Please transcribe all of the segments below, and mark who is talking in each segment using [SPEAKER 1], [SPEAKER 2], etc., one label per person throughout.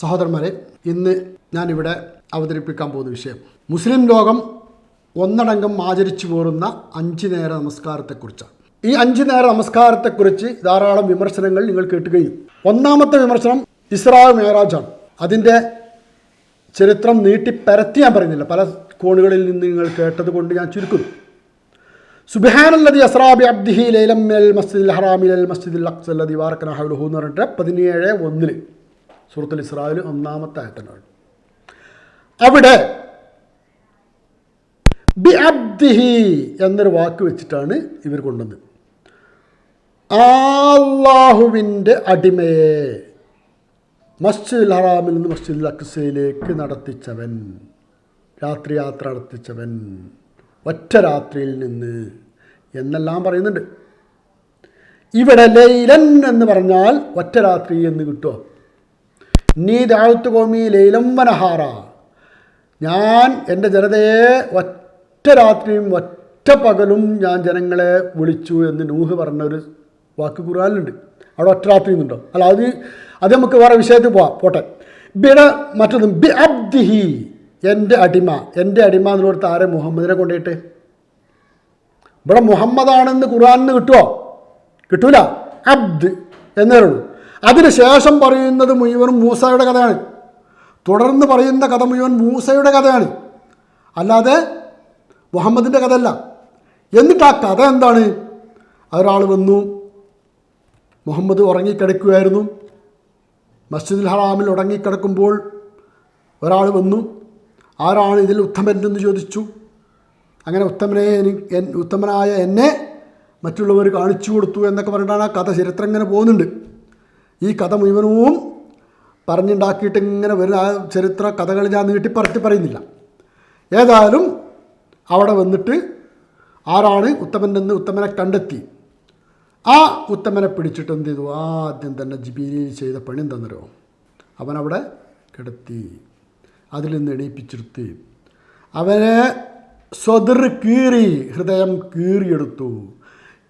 [SPEAKER 1] സഹോദരന്മാരെ ഇന്ന് ഞാനിവിടെ അവതരിപ്പിക്കാൻ പോകുന്ന വിഷയം. മുസ്ലിം ലോകം ഒന്നടങ്കം ആചരിച്ചു പോരുന്ന അഞ്ച് നേര നമസ്കാരത്തെക്കുറിച്ചാണ്. ഈ അഞ്ച് നേര നമസ്കാരത്തെക്കുറിച്ച് ധാരാളം വിമർശനങ്ങൾ നിങ്ങൾ കേട്ടുകയും ഒന്നാമത്തെ വിമർശനം ഇസ്രാ മേറാജാണ് അതിന്റെ ചരിത്രം നീട്ടിപ്പരത്തി ഞാൻ പറയുന്നില്ല. പല കോണുകളിൽ നിന്ന് നിങ്ങൾ കേട്ടത് കൊണ്ട് ഞാൻ ചുരുക്കുന്നു. സുബിഹാനല്ലതി അസ്രാബി അബ്ദിഹി ലൈലം മസ്ജിദ് ഹറാമിൽ മസ്ജിദ് അക്സല്ലതി വാറക്കന ഹൗലുഹു എന്ന് പറഞ്ഞിട്ട് പതിനേഴ് ഒന്നിൽ സൂറത്തുൽ ഇസ്രായേൽ ഒന്നാമത്തെ ആയത്തനാണ് അവിടെ എന്നൊരു വാക്ക് വെച്ചിട്ടാണ് ഇവർ കൊണ്ടുവന്നത്. അള്ളാഹുവിന്റെ അടിമയെ മസ്ജിദുൽ ഹറാമിൽ നിന്ന് മസ്ജിദുൽ അക്സയിലേക്ക് നടത്തിച്ചവൻ രാത്രി യാത്ര നടത്തിച്ചവൻ ഒറ്റ രാത്രിയിൽ നിന്ന് എന്നെല്ലാം പറയുന്നുണ്ട്. ഇവിടെ ലൈലൻ എന്ന് പറഞ്ഞാൽ ഒറ്റ രാത്രി എന്ന് കിട്ടുമോ നീ ദാഴ്ത്തു കോമി ലൈലം വനഹാറ. ഞാൻ എന്റെ ജനതയെ ഒറ്റ രാത്രിയും ഒറ്റ പകലും ഞാൻ ജനങ്ങളെ വിളിച്ചു എന്ന് നൂഹ് പറഞ്ഞ ഒരു വാക്ക് ഖുറാനിലുണ്ട് അവിടെ ഒറ്റ രാത്രി എന്നുണ്ടോ അല്ല അത് അത് നമുക്ക് വേറെ വിഷയത്തിൽ പോവാം. പോട്ടെ. ബിട മറ്റൊന്നും ബി അബ്ദിഹി എന്റെ അടിമ. എന്റെ അടിമ എന്നുള്ളടത്ത് ആരെ മുഹമ്മദിനെ കൊണ്ടുപോയിട്ട്. ഇവിടെ മുഹമ്മദാണെന്ന് ഖുർആാനിന്ന് കിട്ടുമോ കിട്ടൂല. അബ്ദ് എന്നേ ഉള്ളൂ. അതിനുശേഷം പറയുന്നത് മുഴുവൻ മൂസയുടെ കഥയാണ്. തുടർന്ന് പറയുന്ന കഥ മുഴുവൻ മൂസയുടെ കഥയാണ്. അല്ലാതെ മുഹമ്മദിന്റെ കഥയല്ല. എന്നിട്ട് ആ കഥ എന്താണ്? ഒരാൾ വന്നു മുഹമ്മദ് ഉറങ്ങിക്കിടക്കുകയായിരുന്നു. മസ്ജിദുൽ ഹറാമിൽ ഉറങ്ങിക്കിടക്കുമ്പോൾ ഒരാൾ വന്നു ആരാണ് ഇതിൽ ഉത്തമൻ എന്ന് ചോദിച്ചു. അങ്ങനെ ഉത്തമനെ ഉത്തമനായ എന്നെ മറ്റുള്ളവർ കാണിച്ചു കൊടുത്തു എന്നൊക്കെ പറഞ്ഞിട്ടാണ് ആ കഥ ചരിത്രം ഇങ്ങനെ പോകുന്നുണ്ട്. ഈ കഥ മുഴുവനും പറഞ്ഞുണ്ടാക്കിയിട്ട് ഇങ്ങനെ വരുന്ന ആ ചരിത്ര കഥകൾ ഞാൻ നീട്ടിപ്പറത്തി പറയുന്നില്ല. ഏതായാലും അവിടെ വന്നിട്ട് ആരാണ് ഉത്തമനെന്ന് ഉത്തമനെ കണ്ടെത്തി. ആ ഉത്തമനെ പിടിച്ചിട്ട് എന്ത് ചെയ്തു? ആദ്യം തന്നെ ജിബിരിയിൽ ചെയ്ത പണി തന്നരോ അവനവിടെ കിടത്തി അതിൽ നിന്ന് എണീപ്പിച്ചെടുത്ത് അവനെ സ്വതിർ കീറി ഹൃദയം കീറിയെടുത്തു.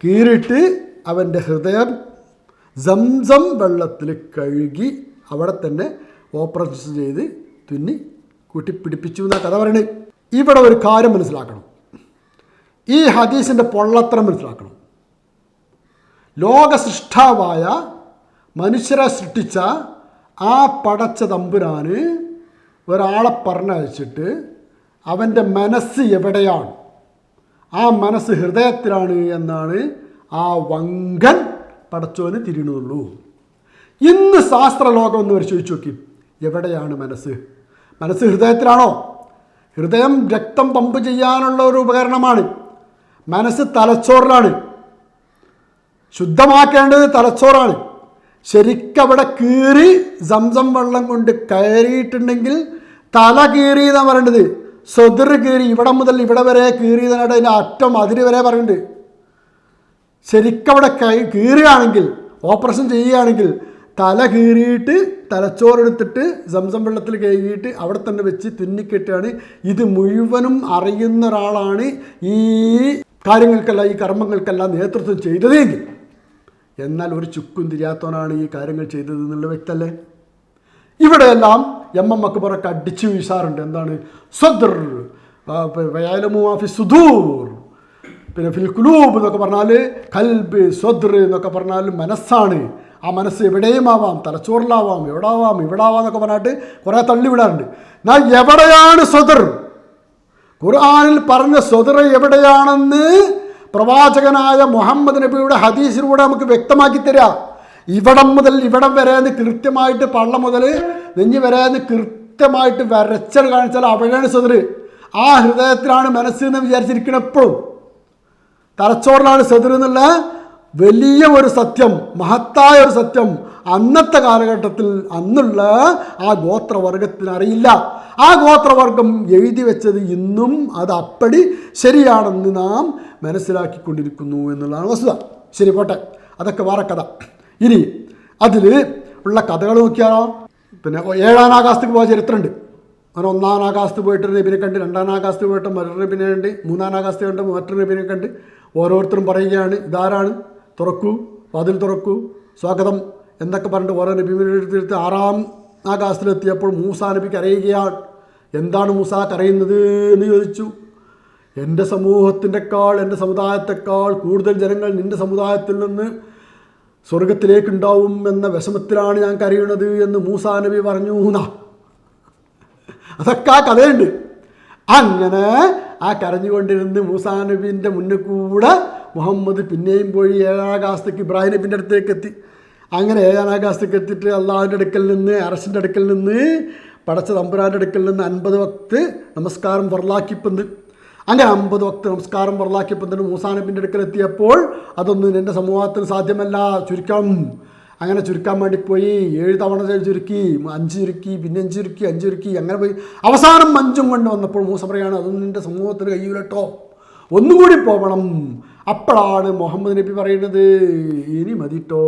[SPEAKER 1] കീറിയിട്ട് അവന്റെ ഹൃദയം സംസം വെള്ളത്തിൽ കഴുകി അവിടെ തന്നെ ഓപ്പറേഷൻ ചെയ്ത് തുന്നി കൂട്ടിപ്പിടിപ്പിച്ചു എന്നാ കഥ പറയണേ. ഇവിടെ ഒരു കാര്യം മനസ്സിലാക്കണം. ഈ ഹദീസിന്റെ പൊള്ളത്തരം മനസ്സിലാക്കണം. ലോക സൃഷ്ടാവായ മനുഷ്യരെ സൃഷ്ടിച്ച ആ പടച്ച തമ്പുരാന് ഒരാളെ പറഞ്ഞയച്ചിട്ട് അവന്റെ മനസ്സ് എവിടെയാണ്? ആ മനസ്സ് ഹൃദയത്തിലാണ് എന്നാണ് ആ വങ്കൻ പടച്ചോന് തിരിയണുള്ളൂ ഇന്ന് ശാസ്ത്രലോകം ഒന്ന് പരിശോധിച്ച് നോക്കി. എവിടെയാണ് മനസ്സ്? മനസ്സ് ഹൃദയത്തിലാണോ? ഹൃദയം രക്തം പമ്പ് ചെയ്യാനുള്ള ഒരു ഉപകരണമാണ്. മനസ്സ് തലച്ചോറിലാണ്. ശുദ്ധമാക്കേണ്ടത് തലച്ചോറാണ്. ശരിക്കവിടെ കീറി സംസം വെള്ളം കൊണ്ട് കയറിയിട്ടുണ്ടെങ്കിൽ തല കീറി എന്നാണ് പറയേണ്ടത് സ്വതിർ കീറി ഇവിടെ മുതൽ ഇവിടെ വരെ കീറിയതിനായിട്ട് അതിന്റെ അറ്റം അതിര് വരെ പറയുന്നുണ്ട് ശരിക്കവിടെ കൈ കീറുകയാണെങ്കിൽ ഓപ്പറേഷൻ ചെയ്യുകയാണെങ്കിൽ തല കീറിയിട്ട് തലച്ചോറെടുത്തിട്ട് സംസം വെള്ളത്തിൽ കഴുകിയിട്ട് അവിടെ തന്നെ വെച്ച് തുന്നിക്കെട്ടുകയാണ്. ഇത് മുഴുവനും അറിയുന്ന ഒരാളാണ് ഈ കാര്യങ്ങൾക്കെല്ലാം ഈ കർമ്മങ്ങൾക്കെല്ലാം നേതൃത്വം ചെയ്തതെങ്കിൽ. എന്നാൽ ഒരു ചുക്കും തിരിയാത്തവനാണ് ഈ കാര്യങ്ങൾ ചെയ്തത് എന്നുള്ള വ്യക്തല്ലേ? ഇവിടെയെല്ലാം എം എം അക്ബറൊക്കെ അടിച്ചു വീശാറുണ്ട്. എന്താണ്? സദർ വയാലമുഫി സുദൂർ. പിന്നെ ഫിൽക്കുലൂബ് കുലൂബ് എന്നൊക്കെ പറഞ്ഞാൽ കൽബ് സ്വദർ എന്നൊക്കെ പറഞ്ഞാൽ മനസ്സാണ്. ആ മനസ്സ് എവിടെയും ആവാം തലച്ചോറിലാവാം എവിടെ ആവാം ഇവിടെ ആവാം എന്നൊക്കെ പറഞ്ഞിട്ട് കുറേ തള്ളിവിടാറുണ്ട്. എന്നാൽ എവിടെയാണ് സ്വദർ? ഖുർആാനിൽ പറഞ്ഞ സ്വദർ എവിടെയാണെന്ന് പ്രവാചകനായ മുഹമ്മദ് നബിയുടെ ഹദീസിലൂടെ നമുക്ക് വ്യക്തമാക്കി തരാം. ഇവിടം മുതൽ ഇവിടം വരെ എന്ന് കൃത്യമായിട്ട് പള്ളം മുതൽ നെഞ്ഞ് വരെ എന്ന് കൃത്യമായിട്ട് വരച്ചൽ കാണിച്ചാൽ അവിടെയാണ് സ്വദർ. ആ ഹൃദയത്തിലാണ് മനസ്സ് എന്ന് വിചാരിച്ചിരിക്കണം എപ്പോഴും. തലച്ചോറിലാണ് സ്വതർ എന്നുള്ള വലിയ ഒരു സത്യം മഹത്തായ ഒരു സത്യം അന്നത്തെ കാലഘട്ടത്തിൽ അന്നുള്ള ആ ഗോത്രവർഗത്തിന് അറിയില്ല. ആ ഗോത്രവർഗം എഴുതി വെച്ചത് ഇന്നും അത് അപ്പടി ശരിയാണെന്ന് നാം മനസ്സിലാക്കിക്കൊണ്ടിരിക്കുന്നു എന്നുള്ളതാണ് വസ്തുത. ശരി പോട്ടെ. അതൊക്കെ വേറെ കഥ. ഇനി അതിൽ ഉള്ള കഥകൾ നോക്കിയാലോ? പിന്നെ ഏഴാം ആകാശത്തേക്ക് പോയ ചരിത്രമുണ്ട്. അങ്ങനെ ഒന്നാം ആകാശത്ത് പോയിട്ട് നബിനെ കണ്ട് രണ്ടാം ആകാശത്ത് പോയിട്ട് മറ്റൊരു നബിനെ കണ്ട് മൂന്നാം ആകാശത്ത് കണ്ട് മറ്റൊരു നബിനെ കണ്ട്. ഓരോരുത്തരും പറയുകയാണ് ഇതാരാണ്? തുറക്കൂ വാതിൽ തുറക്കൂ സ്വാഗതം എന്നൊക്കെ പറഞ്ഞിട്ട് ഓരോ നബിമെടുത്ത് ആറാം ആകാശത്തിലെത്തിയപ്പോൾ മൂസ നബിക്ക് അറിയുകയാണ് എന്താണ് മൂസ കരയുന്നത് എന്ന് ചോദിച്ചു. എന്റെ സമൂഹത്തിന്റെക്കാൾ എന്റെ സമുദായത്തെക്കാൾ കൂടുതൽ ജനങ്ങൾ നിന്റെ സമുദായത്തിൽ നിന്ന് സ്വർഗത്തിലേക്കുണ്ടാവും എന്ന വിഷമത്തിലാണ് ഞാൻ കരയുന്നത് എന്ന് മൂസാ നബി പറഞ്ഞു. എന്നാ അതൊക്കെ ആ കഥയുണ്ട്. അങ്ങനെ ആ കരഞ്ഞുകൊണ്ടിരുന്ന് മൂസാ നബീന്റെ മുന്നിൽ കൂടെ മുഹമ്മദ് പിന്നെയും പോയി ഏഴാം ഇബ്രാഹിം നബിന്റെ അടുത്തേക്ക് എത്തി. അങ്ങനെ ഏഴാം എത്തിയിട്ട് അള്ളാഹുവിന്റെ അടുക്കൽ നിന്ന് അറസിന്റെ അടുക്കൽ നിന്ന് പടച്ച തമ്പുരാന്റെ അടുക്കൽ നിന്ന് അൻപത് വക്ത് നമസ്കാരം ഫർലാക്കിപ്പന്ത് അങ്ങനെ അമ്പത് വക്ത് നമസ്കാരം ഫർലാക്കിപ്പന്തിന് മൂസാ നബിന്റെ അടുക്കൽ എത്തിയപ്പോൾ അതൊന്നും എന്റെ സമൂഹത്തിന് സാധ്യമല്ല. ചുരുക്കം അങ്ങനെ ചുരുക്കാൻ വേണ്ടി പോയി. ഏഴ് തവണ ചുരുക്കി അഞ്ച് ചുരുക്കി പിന്നെ അഞ്ച് ചുരുക്കി അഞ്ച് ചുരുക്കി അങ്ങനെ പോയി. അവസാനം അഞ്ചും കൊണ്ട് വന്നപ്പോൾ മൂസ പറയാണ് അതൊന്നും നിന്റെ സമൂഹത്തിന് കഴിയൂലട്ടോ ഒന്നുകൂടി പോകണം അപ്പോഴാണ് മുഹമ്മദ് നബി പറയുന്നത് ഇനി മതിട്ടോ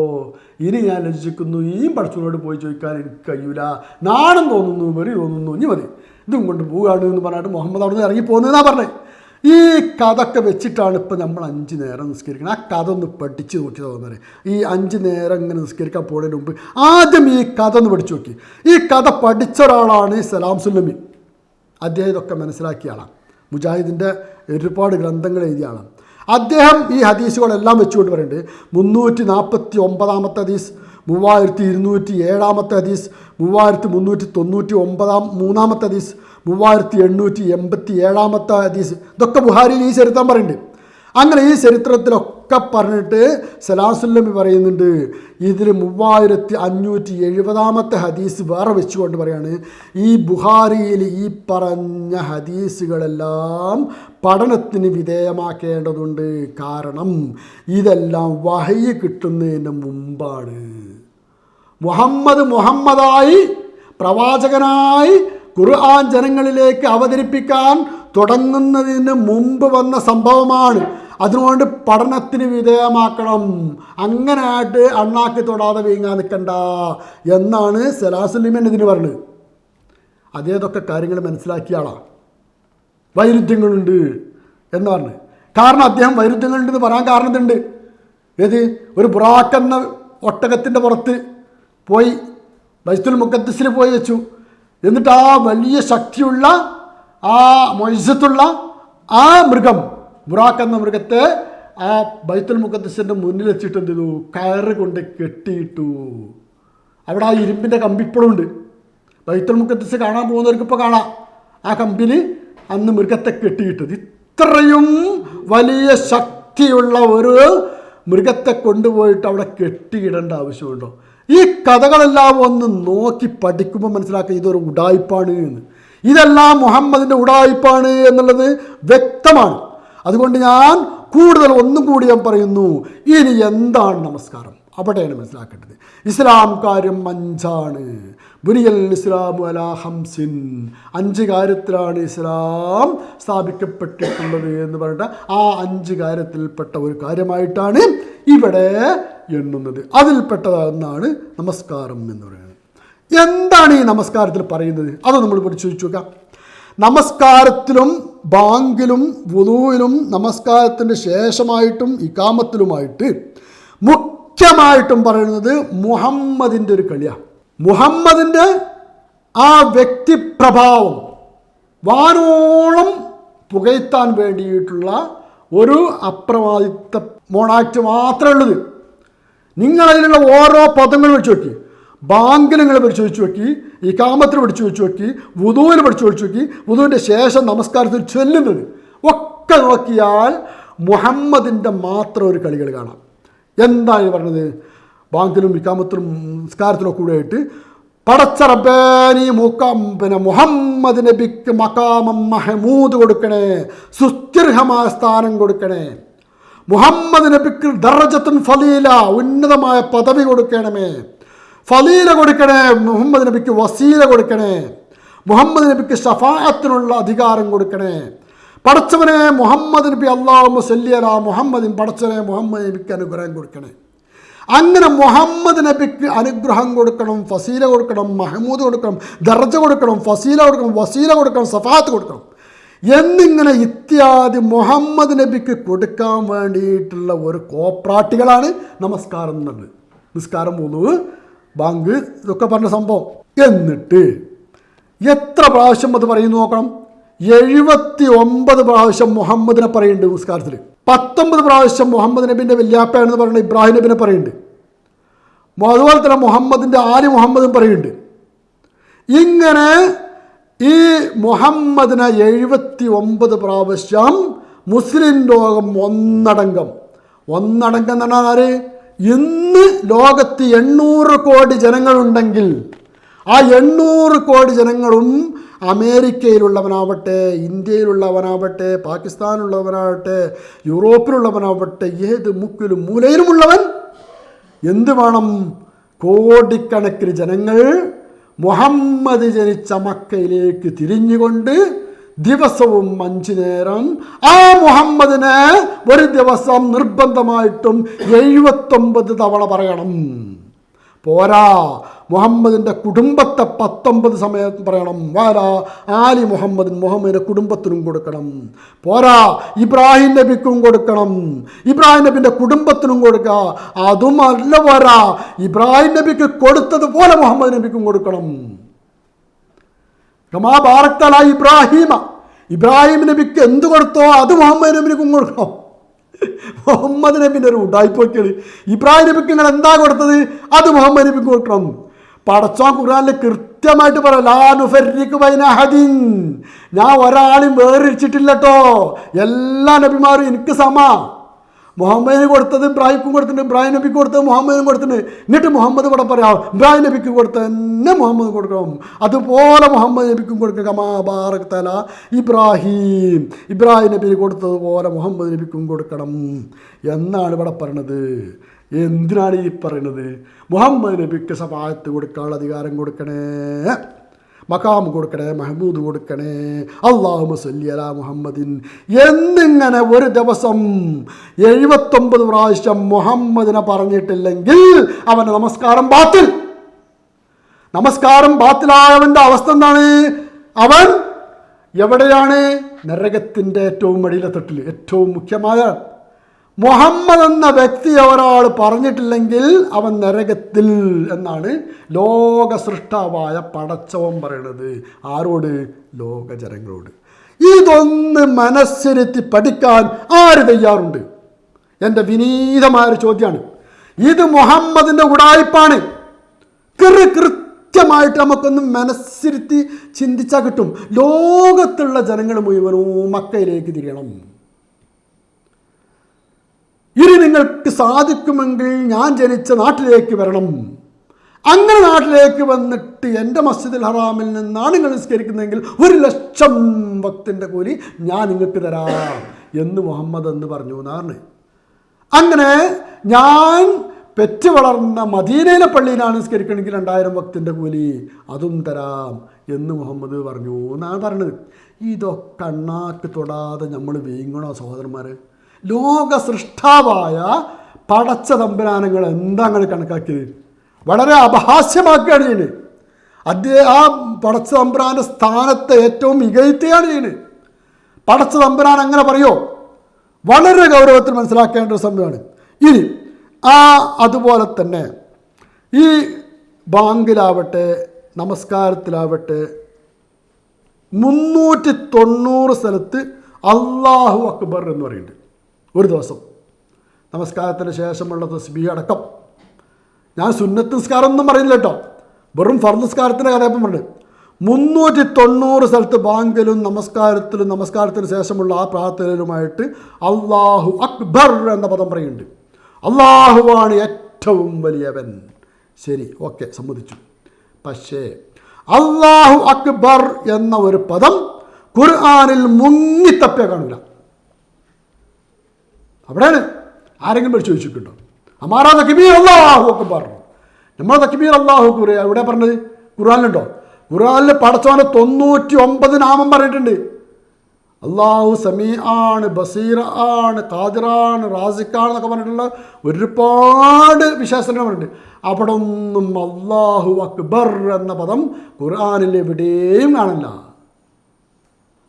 [SPEAKER 1] ഇനി ഞാൻ ലജിക്കുന്നു ഈ പഠിച്ചവരോട് പോയി ചോദിക്കാൻ എനിക്ക് കഴിയൂല. നാണം തോന്നുന്നു വെറി തോന്നുന്നു. ഇനി മതി. ഇതും കൊണ്ട് പോവുകയാണ് എന്ന് പറഞ്ഞിട്ട് മുഹമ്മദ് അവിടെ നിന്ന് ഇറങ്ങി പോകുന്നതെന്നാണ് പറഞ്ഞത് ഈ കഥയൊക്കെ വെച്ചിട്ടാണ് ഇപ്പം നമ്മൾ അഞ്ച് നേരം നിസ്കരിക്കുന്നത് ആ കഥ ഒന്ന് പഠിച്ച് നോക്കി തോന്നുന്നത് ഈ അഞ്ച് നേരം ഇങ്ങനെ നിസ്കരിക്കാൻ പോകുന്നതിന് മുമ്പ് ആദ്യം ഈ കഥ ഒന്ന് പഠിച്ചു നോക്കി. ഈ കഥ പഠിച്ച ഒരാളാണ് ഈ സലാം സുല്ലമി അദ്ദേഹം ഇതൊക്കെ മനസ്സിലാക്കിയ ആളാണ് മുജാഹിദിന്റെ ഒരുപാട് ഗ്രന്ഥങ്ങൾ എഴുതിയ ആളാണ് അദ്ദേഹം ഈ ഹദീസുകളെല്ലാം വെച്ചുകൊണ്ട് പറയുന്നുണ്ട് മുന്നൂറ്റി നാൽപ്പത്തി ഒമ്പതാമത്തെ ഹദീസ് മൂവായിരത്തി ഇരുന്നൂറ്റി ഏഴാമത്തെ ഹദീസ് മൂവായിരത്തി മുന്നൂറ്റി തൊണ്ണൂറ്റി ഒമ്പതാം മൂന്നാമത്തെ ഹദീസ് മൂവായിരത്തി എണ്ണൂറ്റി എൺപത്തി ഏഴാമത്തെ ഹദീസ് ഇതൊക്കെ ബുഹാരിയിൽ ഈ ചരിത്രം പറയുന്നുണ്ട്. അങ്ങനെ ഈ ചരിത്രത്തിലൊക്കെ പറഞ്ഞിട്ട് സലാസുല്ലമി പറയുന്നുണ്ട് ഇതിൽ മൂവായിരത്തി അഞ്ഞൂറ്റി എഴുപതാമത്തെ ഹദീസ് വേറെ വെച്ചുകൊണ്ട് പറയാണ് ഈ ബുഹാരിയിൽ ഈ പറഞ്ഞ ഹദീസുകളെല്ലാം പഠനത്തിന് വിധേയമാക്കേണ്ടതുണ്ട്. കാരണം ഇതെല്ലാം വഹയ്യ കിട്ടുന്നതിന് മുമ്പാണ്. മുഹമ്മദ് മുഹമ്മദായി പ്രവാചകനായി ഖുർആൻ ജനങ്ങളിലേക്ക് അവതരിപ്പിക്കാൻ തുടങ്ങുന്നതിന് മുമ്പ് വന്ന സംഭവമാണ്. അതുകൊണ്ട് പഠനത്തിന് വിധേയമാക്കണം. അങ്ങനെയായിട്ട് അണ്ണാക്കി തൊടാതെ വീങ്ങാൻ നിൽക്കണ്ട എന്നാണ് സലാസുലിമൻ ഇതിന് പറഞ്ഞത്. അതേതൊക്കെ കാര്യങ്ങൾ മനസ്സിലാക്കിയാളാ വൈരുദ്ധ്യങ്ങളുണ്ട് എന്ന് പറഞ്ഞു. കാരണം അദ്ദേഹം വൈരുദ്ധ്യങ്ങളുണ്ടെന്ന് പറയാൻ കാരണം ഇതുണ്ട് ഏത്? ഒരു ബുറാക്കെന്ന ഒട്ടകത്തിന്റെ പുറത്ത് പോയി ബൈത്തുൽ മുക്കത്തിസിൽ പോയി വെച്ചു. എന്നിട്ട് ആ വലിയ ശക്തിയുള്ള ആ മൊയ്സത്തുള്ള ആ മൃഗം ബുറാഖ് എന്ന മൃഗത്തെ ആ ബൈത്തുൽ മുഖദ്സിന്റെ മുന്നിൽ വെച്ചിട്ട് എന്ത് ചെയ്തു? കയറ് കൊണ്ട് കെട്ടിയിട്ടു. അവിടെ ആ ഇരുമ്പിന്റെ കമ്പി ഇപ്പോഴും ഉണ്ട്. ബൈത്തുൽ മുഖദ്സ് കാണാൻ പോകുന്നവർക്ക് ഇപ്പോൾ കാണാം. ആ കമ്പിൽ അന്ന് മൃഗത്തെ കെട്ടിയിട്ടത് ഇത്രയും വലിയ ശക്തിയുള്ള ഒരു മൃഗത്തെ കൊണ്ടുപോയിട്ട് അവിടെ കെട്ടിയിടേണ്ട ആവശ്യമുണ്ടോ? ഈ കഥകളെല്ലാം ഒന്ന് നോക്കി പഠിക്കുമ്പോൾ മനസ്സിലാക്കുക ഇതൊരു ഉടായ്പാണ് എന്ന്. ഇതെല്ലാം മുഹമ്മദിന്റെ ഉടായ്പാണ് എന്നുള്ളത് വ്യക്തമാണ്. അതുകൊണ്ട് ഞാൻ കൂടുതൽ ഒന്നും കൂടി ഞാൻ പറയുന്നു ഇനി എന്താണ് നമസ്കാരം? അവിടെയാണ് മനസ്സിലാക്കേണ്ടത്. ഇസ്ലാം കാര്യം അഞ്ചാണ്. ബുനിയൽ ഇസ്ലാമു അലാ ഹംസിൻ. അഞ്ച് കാര്യത്തിലാണ് ഇസ്ലാം സ്ഥാപിക്കപ്പെട്ടിട്ടുള്ളത് എന്ന് പറഞ്ഞിട്ട് ആ അഞ്ച് കാര്യത്തിൽപ്പെട്ട ഒരു കാര്യമായിട്ടാണ് ഇവിടെ എണ്ണുന്നത്. അതിൽപ്പെട്ടതെന്നാണ് നമസ്കാരം എന്ന് പറയുന്നത്. എന്താണ് ഈ നമസ്കാരത്തിൽ പറയുന്നത്? അത് നമ്മൾ പഠിച്ചു നോക്കാം. നമസ്കാരത്തിലും ബാങ്കിലും വുതുവിലും നമസ്കാരത്തിന് ശേഷമായിട്ടും ഇക്കാമത്തിലുമായിട്ട് മുഖ്യമായിട്ടും പറയുന്നത് മുഹമ്മദിന്റെ ഒരു കളിയാണ്. മുഹമ്മദിന്റെ ആ വ്യക്തിപ്രഭാവം വാനോളം പുകഴ്ത്താൻ വേണ്ടിയിട്ടുള്ള ഒരു അപ്രമാദിത്ത മോണാക്ട് മാത്രമേ ഉള്ളത് നിങ്ങളതിലുള്ള ഓരോ പദങ്ങളും വെച്ച് നോക്കി. ബാങ്കിൽ നിങ്ങൾ പഠിച്ചു വെച്ച് നോക്കി. ഈ കാമത്തിൽ പഠിച്ചു വെച്ച് നോക്കി. വുധുവിൽ പഠിച്ചു വെച്ച് നോക്കി. വുധുവിന്റെ ശേഷം നമസ്കാരത്തിൽ ചൊല്ലുന്നത് ഒക്കെ നോക്കിയാൽ മുഹമ്മദിന്റെ മാത്രം ഒരു കളികൾ കാണാം. എന്താണ് പറഞ്ഞത്? ബാങ്കിലും ഇക്കാമത്തിലും നിസ്കാരത്തിലും കൂടെ ആയിട്ട് പടച്ച റബ്ബേനി മുഖം പിന്നെ മുഹമ്മദ് നബിക്ക് മക്കാമം മഹമൂദ് കൊടുക്കണേ സുസ്ഥിർഹമായ സ്ഥാനം കൊടുക്കണേ. മുഹമ്മദ് നബിക്ക് ദർജത്തുൻ ഫലീല ഉന്നതമായ പദവി കൊടുക്കണമേ. ഫലീല കൊടുക്കണേ മുഹമ്മദ് നബിക്ക് വസീല കൊടുക്കണേ. മുഹമ്മദ് നബിക്ക് ഷഫായത്തിനുള്ള അധികാരം കൊടുക്കണേ. പടച്ചവനെ മുഹമ്മദ് നബി അള്ളാഹു സല്ലിയല മുഹമ്മദിൻ പടച്ചവനെ മുഹമ്മദ് നബിക്ക് അനുഗ്രഹം കൊടുക്കണേ. അങ്ങനെ മുഹമ്മദ് നബിക്ക് അനുഗ്രഹം കൊടുക്കണം ഫസീല കൊടുക്കണം മഹമൂദ് കൊടുക്കണം ദർജ കൊടുക്കണം ഫസീല കൊടുക്കണം വസീല കൊടുക്കണം സഫാത്ത് കൊടുക്കണം. എന്നിങ്ങനെ ഇത്യാദി മുഹമ്മദ് നബിക്ക് കൊടുക്കാൻ വേണ്ടിയിട്ടുള്ള ഒരു കോപ്രാട്ടികളാണ് നമസ്കാരം എന്നുള്ളത് നിസ്കാരം മൂന്ന് ബാങ്ക് ഇതൊക്കെ പറഞ്ഞ സംഭവം. എന്നിട്ട് എത്ര പ്രാവശ്യം അത് പറയുന്നു നോക്കണം? എഴുപത്തി ഒമ്പത് പ്രാവശ്യം മുഹമ്മദിനെ പറയുന്നുണ്ട് നിസ്കാരത്തിൽ പത്തൊമ്പത് പ്രാവശ്യം മുഹമ്മദ് നബിന്റെ എന്ന് പറയുന്നത് ഇബ്രാഹിം നബിനെ പറയുന്നുണ്ട്. അതുപോലെ തന്നെ മുഹമ്മദിന്റെ ആര് മുഹമ്മദും പറയുന്നുണ്ട്. ഇങ്ങനെ ഈ മുഹമ്മദിനെ എഴുപത്തി ഒമ്പത് പ്രാവശ്യം മുസ്ലിം ലോകം ഒന്നടങ്കം. ഒന്നടങ്കം എന്ന് പറഞ്ഞാൽ ആര്? ഇന്ന് ലോകത്ത് എണ്ണൂറ് കോടി ജനങ്ങളുണ്ടെങ്കിൽ ആ എണ്ണൂറ് കോടി ജനങ്ങളും അമേരിക്കയിലുള്ളവനാവട്ടെ ഇന്ത്യയിലുള്ളവനാവട്ടെ പാകിസ്ഥാനിലുള്ളവനാവട്ടെ യൂറോപ്പിലുള്ളവനാവട്ടെ ഏത് മുക്കിലും മൂലയിലുമുള്ളവൻ എന്ത് വേണം? കോടിക്കണക്കിന് ജനങ്ങൾ മുഹമ്മദ് ജനിച്ച മക്കയിലേക്ക് തിരിഞ്ഞുകൊണ്ട് ദിവസവും അഞ്ചു നേരം ആ മുഹമ്മദിനെ ഒരു ദിവസം നിർബന്ധമായിട്ടും എഴുപത്തൊമ്പത് തവണ പറയണം. പോരാ മുഹമ്മദിന്റെ കുടുംബത്തെ പത്തൊമ്പത് സമയത്ത് പറയണം. വാരാ ആലി മുഹമ്മദിൻ മുഹമ്മദിന്റെ കുടുംബത്തിനും കൊടുക്കണം. പോരാ ഇബ്രാഹിം നബിക്കും കൊടുക്കണം. ഇബ്രാഹിം നബിന്റെ കുടുംബത്തിനും കൊടുക്കുക അതും അല്ല പോരാ ഇബ്രാഹിം നബിക്ക് കൊടുത്തതുപോലെ മുഹമ്മദ് നബിക്കും കൊടുക്കണം. കമാ ബാറക്തല ഇബ്രാഹിമ. ഇബ്രാഹിം നബിക്ക് എന്ത് കൊടുത്തോ അത് മുഹമ്മദ് നബിക്കും കൊടുക്കണം. മുഹമ്മദ് നബിന്റെ ഒരു ഉണ്ടായിപ്പോക്കിയത് ഇബ്രാഹിം നബിക്ക് നിങ്ങൾ എന്താ കൊടുത്തത്? അത് മുഹമ്മദ് നബിക്ക് കൊടുക്കണം. പടച്ചോൻ ഖുർആനിൽ കൃത്യമായിട്ട് പറയാം ഞാൻ ഒരാളും വേറിരിച്ചിട്ടില്ലട്ടോ എല്ലാ നബിമാരും എനിക്ക് സമ. മുഹമ്മദിന് കൊടുത്തത് ഇബ്രാഹിക്കും കൊടുത്തിട്ടുണ്ട് ഇബ്രാഹിം നബിക്ക് കൊടുത്തത് മുഹമ്മദിനും കൊടുത്തിട്ടുണ്ട്. എന്നിട്ട് മുഹമ്മദ് ഇവിടെ പറയാം ഇബ്രാഹിം നബിക്ക് കൊടുത്ത തന്നെ മുഹമ്മദ് കൊടുക്കണം. അതുപോലെ മുഹമ്മദ് നബിക്കും കൊടുക്കുക കമാ ഇബ്രാഹിം. ഇബ്രാഹിം നബിന് കൊടുത്തതുപോലെ മുഹമ്മദ് നബിക്കും കൊടുക്കണം. എന്നാണ് ഇവിടെ പറയണത്. എന്തിനാണ് ഈ പറയുന്നത്? മുഹമ്മദ് നബിക്ക് സഭായത്ത് കൊടുക്കാനുള്ള അധികാരം കൊടുക്കണേ. മക്കാം കൊടുക്കണേ മഹമ്മൂദ് കൊടുക്കണേ. അള്ളാഹു മസല്ലി അല മുഹമ്മദിൻ. എന്നിങ്ങനെ ഒരു ദിവസം എഴുപത്തൊമ്പത് പ്രാവശ്യം മുഹമ്മദിനെ പറഞ്ഞിട്ടില്ലെങ്കിൽ അവന്റെ നമസ്കാരം ബാത്തിൽ. നമസ്കാരം ബാത്തിലായവന്റെ അവസ്ഥ എന്താണ്? അവൻ എവിടെയാണ്? നരകത്തിന്റെ ഏറ്റവും അടിയിലെ തട്ടിൽ ഏറ്റവും മുഖ്യമായ മുഹമ്മദ് എന്ന വ്യക്തിയെ ഒരാൾ പറഞ്ഞിട്ടില്ലെങ്കിൽ അവൻ നരകത്തിൽ എന്നാണ് ലോക സൃഷ്ടാവായ പടച്ചവൻ പറയണത്. ആരോട്? ലോകജനങ്ങളോട്. ഇതൊന്ന് മനസ്സിരുത്തി പഠിക്കാൻ ആര് തയ്യാറുണ്ട്? എന്റെ വിനീതമായൊരു ചോദ്യമാണ്. ഇത് മുഹമ്മദിന്റെ ഉടായ്പാണ്. കൃ കൃത്യമായിട്ട് നമുക്കൊന്ന് മനസ്സിരുത്തി ചിന്തിച്ചാൽ കിട്ടും. ലോകത്തുള്ള ജനങ്ങൾ മുഴുവനും മക്കയിലേക്ക് തിരിയണം. ഇനി നിങ്ങൾക്ക് സാധിക്കുമെങ്കിൽ ഞാൻ ജനിച്ച നാട്ടിലേക്ക് വരണം. അങ്ങനെ നാട്ടിലേക്ക് വന്നിട്ട് എന്റെ മസ്ജിദുൽ ഹറാമിൽ നിന്നാണ് നിങ്ങൾ നിസ്കരിക്കുന്നതെങ്കിൽ ഒരു ലക്ഷം ഭക്തിന്റെ കൂലി ഞാൻ നിങ്ങൾക്ക് തരാം എന്ന് മുഹമ്മദ് എന്ന് പറഞ്ഞു എന്നാണ്. അങ്ങനെ ഞാൻ പെറ്റ് വളർന്ന മദീനയിലെ പള്ളിയിലാണ് നിസ്കരിക്കണമെങ്കിൽ രണ്ടായിരം ഭക്തിന്റെ കൂലി അതും തരാം എന്ന് മുഹമ്മദ് പറഞ്ഞു എന്നാണ് പറഞ്ഞത്. ഇതൊക്കെ അണ്ണാക്ക് തൊടാതെ നമ്മൾ വീങ്ങണോ സഹോദരന്മാർ ലോക സൃഷ്ടാവായ പടച്ച തമ്പുരാനങ്ങൾ എന്താ അങ്ങനെ കണക്കാക്കിയത്? വളരെ അപഹാസ്യമാക്കുകയാണ് ചെയ്യുന്നത്. അദ്ദേഹം ആ പടച്ച തമ്പുരാന്റെ സ്ഥാനത്തെ ഏറ്റവും മികഴ്ത്തുകയാണ് ചെയ്യുന്നത്. പടച്ച തമ്പുരാൻ അങ്ങനെ പറയോ? വളരെ ഗൗരവത്തിൽ മനസ്സിലാക്കേണ്ട ഒരു സംഭവമാണ്. ഇനി ആ അതുപോലെ തന്നെ ഈ ബാങ്കിലാവട്ടെ നമസ്കാരത്തിലാവട്ടെ മുന്നൂറ്റി തൊണ്ണൂറ് സ്ഥലത്ത് അള്ളാഹു അക്ബർ എന്ന് പറയുന്നുണ്ട്. ഒരു ദിവസം. നമസ്കാരത്തിന് ശേഷമുള്ള തസ്ബീ അടക്കം. ഞാൻ സുന്നത്ത് നിസ്കാരം ഒന്നും പറയുന്നില്ല കേട്ടോ. വെറും ഫർദ് നിസ്കാരത്തിന്റെ കഥയപ്പം പറഞ്ഞു മുന്നൂറ്റി തൊണ്ണൂറ് സ്ഥലത്ത് ബാങ്കിലും നമസ്കാരത്തിലും നമസ്കാരത്തിന് ശേഷമുള്ള ആ പ്രാർത്ഥനയിലുമായിട്ട് അള്ളാഹു അക്ബർ എന്ന പദം പറയുന്നുണ്ട്. അള്ളാഹുവാണ് ഏറ്റവും വലിയവൻ. ശരി ഓക്കെ സമ്മതിച്ചു. പക്ഷേ അള്ളാഹു അക്ബർ എന്ന ഒരു പദം ഖുർആാനിൽ മുങ്ങിത്തപ്പിയ കാണില്ല അവിടെയാണ്. ആരെങ്കിലും പഠിച്ചു ചോദിച്ചിട്ടുണ്ടോ? അമാറാ തക്കിബീർ അള്ളാഹു അക്ബർ. നമ്മൾ തക്കിബീർ അള്ളാഹു അക്ബർ. എവിടെ പറഞ്ഞത്? ഖുറാനിലുണ്ടോ ഖുറാനിൽ പടച്ചവനെ തൊണ്ണൂറ്റി ഒമ്പത് നാമം പറഞ്ഞിട്ടുണ്ട്. അള്ളാഹു സമീ ആണ് ബസീർ ആണ് ഖാദിറാണ് റാസിഖാണ് എന്നൊക്കെ പറഞ്ഞിട്ടുള്ള ഒരുപാട് വിശേഷങ്ങൾ പറഞ്ഞിട്ടുണ്ട്. അവിടെ ഒന്നും അള്ളാഹു അക്ബർ എന്ന പദം ഖുർആാനിൽ എവിടെയും കാണില്ല.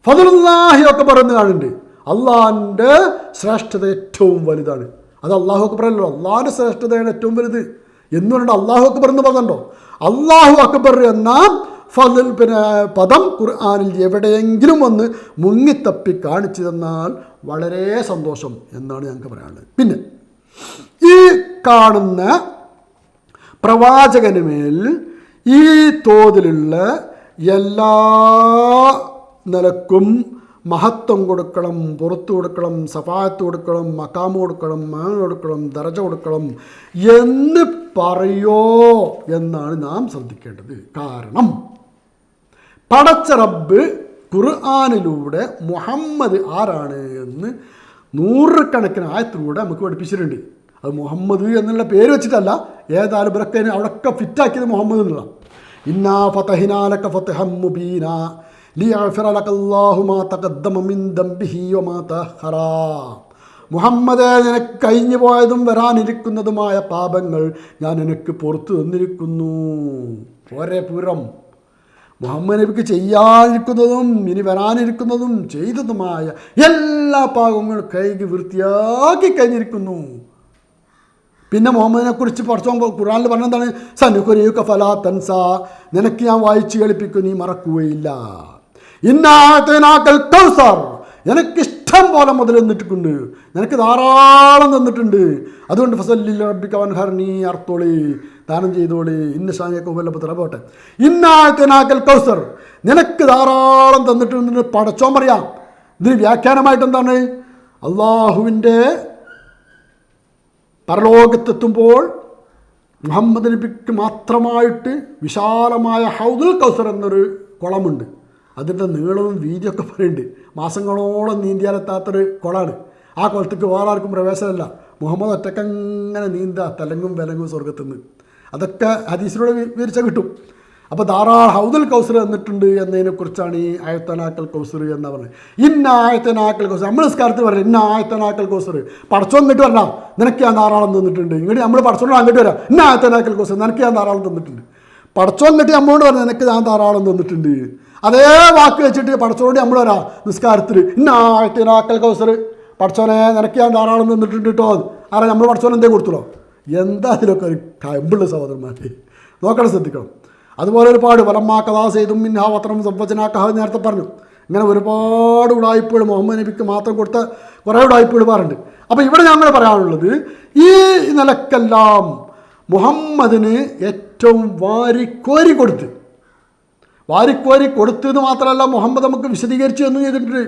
[SPEAKER 1] ഫതുല്ലാഹി അക്ബർ എന്ന് കാണുന്നുണ്ട് അള്ളാഹിന്റെ ശ്രേഷ്ഠത ഏറ്റവും വലുതാണ്. അത് അള്ളാഹു അക്ബർ അല്ലല്ലോ അള്ളാഹിന്റെ ശ്രേഷ്ഠതയാണ് ഏറ്റവും വലുത്. എന്ന് പറഞ്ഞിട്ട് അള്ളാഹു അക്ബർ എന്ന് പറഞ്ഞോ അള്ളാഹു അക്ബർ എന്ന ഫതിൽ പിന്നെ പദം ഖുർആാനിൽ എവിടെയെങ്കിലും വന്ന് മുങ്ങിത്തപ്പി കാണിച്ചു തന്നാൽ വളരെ സന്തോഷം എന്നാണ് ഞങ്ങൾക്ക് പറയാനുള്ളത്. പിന്നെ ഈ കാണുന്ന പ്രവാചകന് മേൽ ഈ തോതിലുള്ള എല്ലാ നിലക്കും മഹത്വം കൊടുക്കണം പുറത്തു കൊടുക്കണം സഫായത്ത് കൊടുക്കണം മക്കാമ് കൊടുക്കണം മകൻ കൊടുക്കണം ദർജ കൊടുക്കണം എന്ന് പറയോ എന്നാണ് നാം ശ്രദ്ധിക്കേണ്ടത്. കാരണം പടച്ച റബ്ബ് ഖുർആാനിലൂടെ മുഹമ്മദ് ആരാണ് എന്ന് നൂറുകണക്കിന് ആയത്തിലൂടെ നമുക്ക് പഠിപ്പിച്ചിട്ടുണ്ട്. അത് മുഹമ്മദ് എന്നുള്ള പേര് വെച്ചിട്ടല്ല ഏതായാലും ഇവരൊക്കെ അവിടെയൊക്കെ ഫിറ്റാക്കിയത് മുഹമ്മദ് എന്നുള്ള ഇന്നാ ഫതഹിനാലക ഫതഹം മുബീന മുഹമ്മദേ നിനക്ക് കഴിഞ്ഞു പോയതും വരാനിരിക്കുന്നതുമായ പാപങ്ങൾ ഞാൻ നിനക്ക് പുറത്തു തന്നിരിക്കുന്നു. പോരെ പൂരം. മുഹമ്മദ് നബിക്ക് ചെയ്യാനിരിക്കുന്നതും ഇനി വരാനിരിക്കുന്നതും ചെയ്തതുമായ എല്ലാ പാപങ്ങളും കൈകി വൃത്തിയാക്കി കഴിഞ്ഞിരിക്കുന്നു. പിന്നെ മുഹമ്മദിനെ കുറിച്ച് പഠിച്ചോ ഖുറാനിൽ പറഞ്ഞെന്താണ് സനുഖുരിയുക ഫലാ തൻസ. നിനക്ക് ഞാൻ വായിച്ചു കേൾപ്പിക്കും നീ മറക്കുകയില്ല. ഇന്നാത്തനാക്കൽ കൗസർ നിനക്ക് ഇഷ്ടം പോലെ മുതൽ തന്നിട്ടുണ്ട് നിനക്ക് ധാരാളം തന്നിട്ടുണ്ട്. അതുകൊണ്ട് ഹർണി അർത്തോളി ദാനം ചെയ്തോളി. ഇന്ന ഷാനിയൊക്കെ വല്ലപ്പത്ര പോട്ടെ. ഇന്നാത്തനാക്കൽ കൗസർ നിനക്ക് ധാരാളം തന്നിട്ടുണ്ട് പടച്ചോൻ പറയാം. ഇതിന് വ്യാഖ്യാനമായിട്ട് എന്താണ് അള്ളാഹുവിന്റെ പരലോകത്തെത്തുമ്പോൾ മുഹമ്മദ് നബിക്ക് മാത്രമായിട്ട് വിശാലമായ ഹൗദുൽ കൗസർ എന്നൊരു കുളമുണ്ട്. അതിന്റെ നീളവും വീതിയൊക്കെ പറയുന്നുണ്ട്. മാസങ്ങളോളം നീന്തിയാലെത്താത്തൊരു കുളമാണ് ആ കുളത്തേക്ക് വേറെ ആർക്കും പ്രവേശനമല്ല. മുഹമ്മദ് ഒറ്റക്കങ്ങനെ നീന്തുക തലങ്ങും വിലങ്ങും സ്വർഗത്തു നിന്ന്. അതൊക്കെ ഹദീസിലൂടെ വിവരിച്ച കിട്ടും. അപ്പോൾ ധാരാളം ഹൗദൽ കൗസർ തന്നിട്ടുണ്ട് എന്നതിനെക്കുറിച്ചാണ് ഈ ആയത്തനാക്കൽ കൗസർ എന്ന് പറഞ്ഞത്. ഇന്ന ആയത്തനാക്കൽ കൗസർ നമ്മൾ നിസ്കാരത്തിൽ പറഞ്ഞു ഇന്ന ആയത്തനാക്കൽ കൗസർ. പടച്ചു വന്നിട്ട് വരണം. നിനക്ക് ഞാൻ ധാരാളം തന്നിട്ടുണ്ട്. ഇങ്ങോട്ട് നമ്മൾ പടച്ചോണ്ട് അങ്ങോട്ട് വരാം. ഇന്ന ആയത്തനാക്കൽ കൗസർ നിനക്ക് ഞാൻ ധാരാളം തന്നിട്ടുണ്ട്. പടച്ചു വന്നിട്ട് നമ്മളോട് പറഞ്ഞു നിനക്ക് ഞാൻ ധാരാളം തന്നിട്ടുണ്ട്. അതേ വാക്ക് വെച്ചിട്ട് പടച്ചോണ്ട് നമ്മൾ വരാം. നിസ്കാരത്തിൽ. ഇന്ന ആയത്തനാക്കൽ കൗസർ. പടച്ചോനെ നിനക്ക് ഞാൻ ധാരാളം നിന്നിട്ടുണ്ട് കേട്ടോ. ആരാ നമ്മൾ പഠിച്ചോനെ എന്തേ കൊടുത്തുള്ളൂ എന്താ അതിലൊക്കെ ഒരു കമ്പുള്ള സഹോദരന്മാരെ? നോക്കണം ശ്രദ്ധിക്കണം. അതുപോലെ ഒരുപാട് വലമ്മാ കഥാ ചെയ്തും മിൻഹാ പത്രം സംവചനാക്കഹ നേരത്തെ പറഞ്ഞു. ഇങ്ങനെ ഒരുപാട് ഉടായ്പകൾ മുഹമ്മദ് നബിക്ക് മാത്രം കൊടുത്ത കുറേ ഉടായ്പകൾ പറയുന്നുണ്ട് അപ്പോൾ ഇവിടെ ഞങ്ങൾ പറയാനുള്ളത് ഈ നിലക്കെല്ലാം മുഹമ്മദിന് ഏറ്റവും വാരിക്കോരി കൊടുത്ത് വാരിക്കോരി കൊടുത്തു എന്ന് മാത്രമല്ല മുഹമ്മദ് നമുക്ക് വിശദീകരിച്ചു എന്ന് ചെയ്തിട്ടുണ്ട്.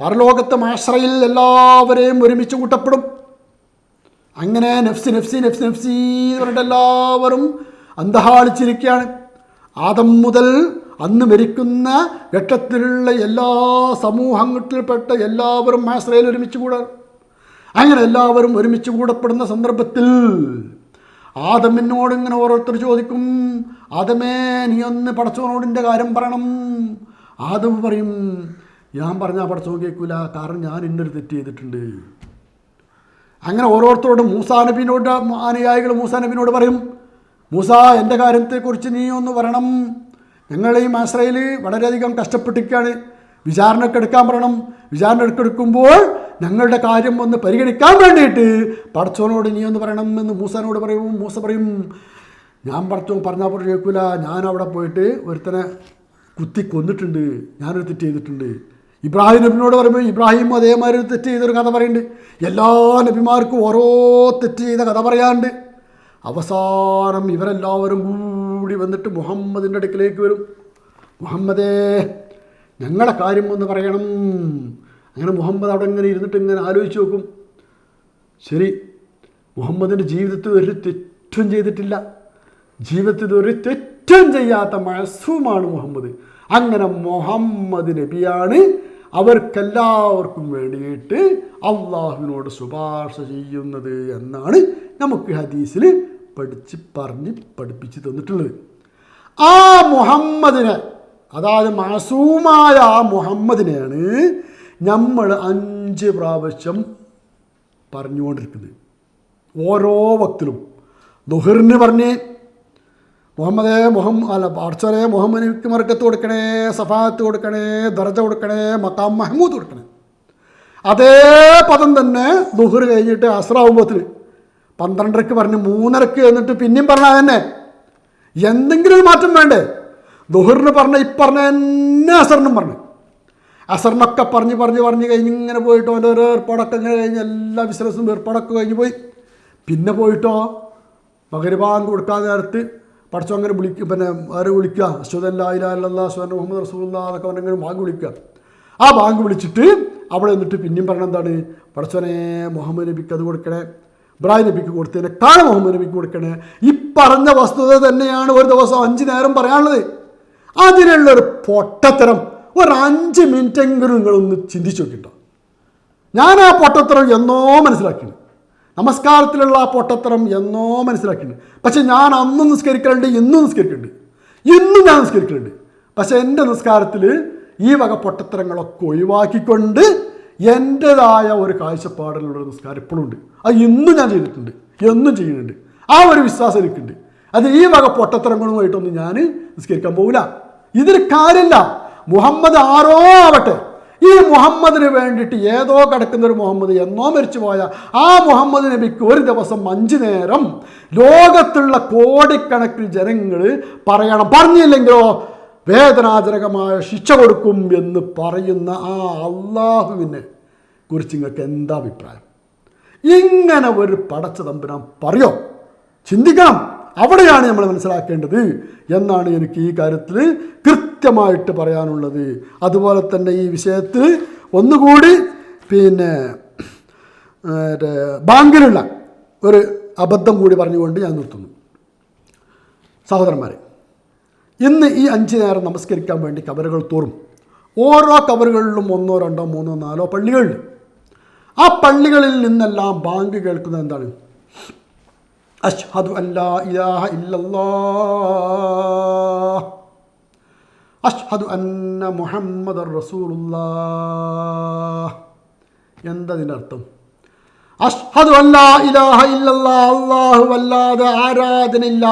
[SPEAKER 1] പരലോകത്തെ മാശ്രയിൽ എല്ലാവരെയും ഒരുമിച്ച് കൂട്ടപ്പെടും. അങ്ങനെ നെഫ്സി നെഫ്സി നെഫ്സി നെഫ്സി എന്ന് പറഞ്ഞിട്ട് എല്ലാവരും അന്തഹാളിച്ചിരിക്കുകയാണ് ആദം മുതൽ അന്ന് മരിക്കുന്ന ഘട്ടത്തിലുള്ള എല്ലാ സമൂഹങ്ങളിൽപ്പെട്ട എല്ലാവരും മാശ്രയിൽ ഒരുമിച്ച് കൂടാൻ അങ്ങനെ എല്ലാവരും ഒരുമിച്ച് കൂടപ്പെടുന്ന സന്ദർഭത്തിൽ ആദമിനോട് ഇങ്ങനെ ഓരോരുത്തർ ചോദിക്കും ആദമേ നീ ഒന്ന് പടച്ചവനോടിന്റെ കാര്യം പറയണം. ആദം പറയും ഞാൻ പറഞ്ഞാൽ പടച്ചവൻ കേൾക്കൂല കാരണം ഞാൻ ഇന്നൊരു തെറ്റ് ചെയ്തിട്ടുണ്ട്. അങ്ങനെ ഓരോരുത്തരോടും മൂസാ നബിനോട് അനുയായികൾ മൂസാ നബിനോട് പറയും മൂസ എന്റെ കാര്യത്തെക്കുറിച്ച് നീ ഒന്ന് പറയണം ഞങ്ങൾ ഈ മാസ്രയിൽ വളരെയധികം കഷ്ടപ്പെട്ടിരിക്കുകയാണ്. വിചാരണക്കെടുക്കാൻ പറയണം. വിചാരണ എടുക്കെടുക്കുമ്പോൾ ഞങ്ങളുടെ കാര്യം ഒന്ന് പരിഗണിക്കാൻ വേണ്ടിയിട്ട് പടച്ചോനോട് നീ ഒന്ന് പറയണം എന്ന് മൂസാനോട് പറയും മൂസ പറയും. ഞാൻ പടച്ചോ പറഞ്ഞാൽ പോലെ കേൾക്കൂല. ഞാൻ അവിടെ പോയിട്ട് ഒരുത്തനെ കുത്തി കൊന്നിട്ടുണ്ട്. ഞാനൊരു തെറ്റ് ചെയ്തിട്ടുണ്ട്. ഇബ്രാഹിം നബിനോട് പറയുമ്പോൾ ഇബ്രാഹിം അതേമാതിരി ഒരു തെറ്റ് ചെയ്തൊരു കഥ പറയുന്നുണ്ട്. എല്ലാ നബിമാർക്കും ഓരോ തെറ്റ് ചെയ്ത കഥ പറയാണ്ട് അവസാനം ഇവരെല്ലാവരും കൂടി വന്നിട്ട് മുഹമ്മദിന്റെ അടുക്കിലേക്ക് വരും. മുഹമ്മദേ ഞങ്ങളുടെ കാര്യം ഒന്ന് പറയണം. അങ്ങനെ മുഹമ്മദ് അവിടെ ഇങ്ങനെ ഇരുന്നിട്ട് ഇങ്ങനെ ആലോചിച്ച് നോക്കും. ശരി മുഹമ്മദിന്റെ ജീവിതത്തിൽ ഒരു തെറ്റും ചെയ്തിട്ടില്ല. ജീവിതത്തിൽ ഒരു തെറ്റും ചെയ്യാത്ത മഴസുമാണ് മുഹമ്മദ്. അങ്ങനെ മുഹമ്മദ് നബിയാണ് അവർക്കെല്ലാവർക്കും വേണ്ടിയിട്ട് അള്ളാഹുവിനോട് ശുപാർശ ചെയ്യുന്നത് എന്നാണ് നമുക്ക് ഹദീസിൽ പഠിച്ച് പറഞ്ഞ് പഠിപ്പിച്ച് തന്നിട്ടുള്ളത്. ആ മുഹമ്മദിനെ അതായത് മാസൂമായ ആ മുഹമ്മദിനെയാണ് നമ്മൾ അഞ്ച് പ്രാവശ്യം പറഞ്ഞുകൊണ്ടിരിക്കുന്നത്. ഓരോ വക്തിലും. ദുഹറിന് പറഞ്ഞ് മുഹമ്മദേ മുഹമ്മ അല്ല പാർച്ചലെ മുഹമ്മദ് മറക്കത്ത് കൊടുക്കണേ സഫാത്ത് കൊടുക്കണേ ദർജ കൊടുക്കണേ മക്കാം മഹമ്മൂദ് കൊടുക്കണേ. അതേ പദം തന്നെ ദുഹർ കഴിഞ്ഞിട്ട് അസ്രാവുമ്പോത്തിന് പന്ത്രണ്ടരക്ക് പറഞ്ഞ് മൂന്നരക്ക് എന്നിട്ട് പിന്നെയും പറഞ്ഞാൽ തന്നെ എന്തെങ്കിലും ഒരു മാറ്റം വേണ്ടേ? ദുഹറിന് പറഞ്ഞ ഇപ്പറഞ്ഞ പറഞ്ഞ എന്നെ അസറിനും പറഞ്ഞു. അസറിനൊക്കെ പറഞ്ഞ് പറഞ്ഞ് പറഞ്ഞ് കഴിഞ്ഞ് ഇങ്ങനെ പോയിട്ട് ഓന്റെ ഓരോ ഏർപ്പാടൊക്കെ ഇങ്ങനെ കഴിഞ്ഞ് എല്ലാ ബിസിനസ്സും ഏർപ്പാടൊക്കെ കഴിഞ്ഞ് പോയി. പിന്നെ പോയിട്ടോ മകരബാങ്ക് കൊടുക്കാൻ നേരത്ത് പഠിച്ചോ അങ്ങനെ വിളിക്കുക പിന്നെ ആരെ വിളിക്കുക? അശ്വതല്ല ഇലാല്ല അശ്വൻ മുഹമ്മദ് റസൂല്ല എന്നൊക്കെ പറഞ്ഞെങ്കിലും ബാങ്ക് വിളിക്കുക. ആ ബാങ്ക് വിളിച്ചിട്ട് അവിടെ നിന്നിട്ട് പിന്നെയും പറഞ്ഞ എന്താണ്? പഠിച്ചോനെ മുഹമ്മദ് നബിക്ക് അത് കൊടുക്കണേ ഇബ്രാഹിം നബിക്ക് കൊടുത്തതിനേക്കാൾ മുഹമ്മദ് നബിക്ക് കൊടുക്കണേ. ഈ പറഞ്ഞ വസ്തുത തന്നെയാണ് ഒരു ദിവസം അഞ്ച് നേരം പറയാനുള്ളത്. അതിനുള്ളൊരു പൊട്ടത്തരം ഒരു അഞ്ച് മിനിറ്റെങ്കിലും നിങ്ങളൊന്ന് ചിന്തിച്ചു നോക്കിട്ടോ. ഞാൻ ആ പൊട്ടത്തരം എന്നോ മനസ്സിലാക്കിയത് നമസ്കാരത്തിലുള്ള ആ പൊട്ടത്തരം എന്നോ മനസ്സിലാക്കിയിട്ടുണ്ട് പക്ഷെ ഞാൻ അന്നും നിസ്കരിക്കലുണ്ട് ഇന്നും നിസ്കരിക്കുന്നുണ്ട് ഇന്നും ഞാൻ നിസ്കരിക്കലുണ്ട്. പക്ഷെ എന്റെ നിസ്കാരത്തിൽ ഈ വക പൊട്ടത്തരങ്ങളൊക്കെ ഒഴിവാക്കിക്കൊണ്ട് എന്റെതായ ഒരു കാഴ്ചപ്പാടിലുള്ള നിസ്കാരം ഇപ്പോഴും ഉണ്ട്. അത് ഇന്നും ഞാൻ ചെയ്തിട്ടുണ്ട് എന്നും ചെയ്യുന്നുണ്ട്. ആ ഒരു വിശ്വാസം എനിക്കുണ്ട്. അത് ഈ വക പൊട്ടത്തരങ്ങളുമായിട്ടൊന്നും ഞാൻ നിസ്കരിക്കാൻ പോകില്ല ഇതൊരു കാര്യമില്ല. മുഹമ്മദ് ആരോ ആവട്ടെ. ഈ മുഹമ്മദിന് വേണ്ടിയിട്ട് ഏതോ കിടക്കുന്ന ഒരു മുഹമ്മദ് എന്നോ മരിച്ചു പോയ ആ മുഹമ്മദ് നബിക്ക് ഒരു ദിവസം അഞ്ചു നേരം ലോകത്തുള്ള കോടിക്കണക്കിന് ജനങ്ങൾ പറയണം. പറഞ്ഞില്ലെങ്കിലോ? വേദനാജനകമായ ശിക്ഷ കൊടുക്കും എന്ന് പറയുന്ന ആ അള്ളാഹുവിനെ കുറിച്ച് നിങ്ങൾക്ക് എന്താ അഭിപ്രായം? ഇങ്ങനെ ഒരു പടച്ച തമ്പുരാൻ പറയോ? ചിന്തിക്കണം. അവിടെയാണ് നമ്മൾ മനസ്സിലാക്കേണ്ടത് എന്നാണ് എനിക്ക് ഈ കാര്യത്തിൽ കൃത്യമായിട്ട് പറയാനുള്ളത്. അതുപോലെ തന്നെ ഈ വിഷയത്തിൽ ഒന്നുകൂടി പിന്നെ ബാങ്കിലുള്ള ഒരു അബദ്ധം കൂടി പറഞ്ഞുകൊണ്ട് ഞാൻ നിർത്തുന്നു. സഹോദരന്മാരെ ഇന്ന് ഈ അഞ്ച് നേരം നമസ്കരിക്കാൻ വേണ്ടി കവറുകൾ തോറും ഓരോ കവറുകളിലും ഒന്നോ രണ്ടോ മൂന്നോ നാലോ പള്ളികളിൽ ആ പള്ളികളിൽ നിന്നെല്ലാം ബാങ്ക് കേൾക്കുന്നത് എന്താണ്? അഷ്ഹദു അല്ലാ ഇലാഹ ഇല്ലല്ലാ അഷ്ഹദു അന്ന മുഹമ്മദ് റസൂലുള്ളാ എന്തതിന്റെ അർത്ഥം അഷ്ഹദു അല്ലാ ഇലാഹ ഇല്ലല്ലാ അല്ലാഹു അല്ലാതെ ആരാധനയില്ല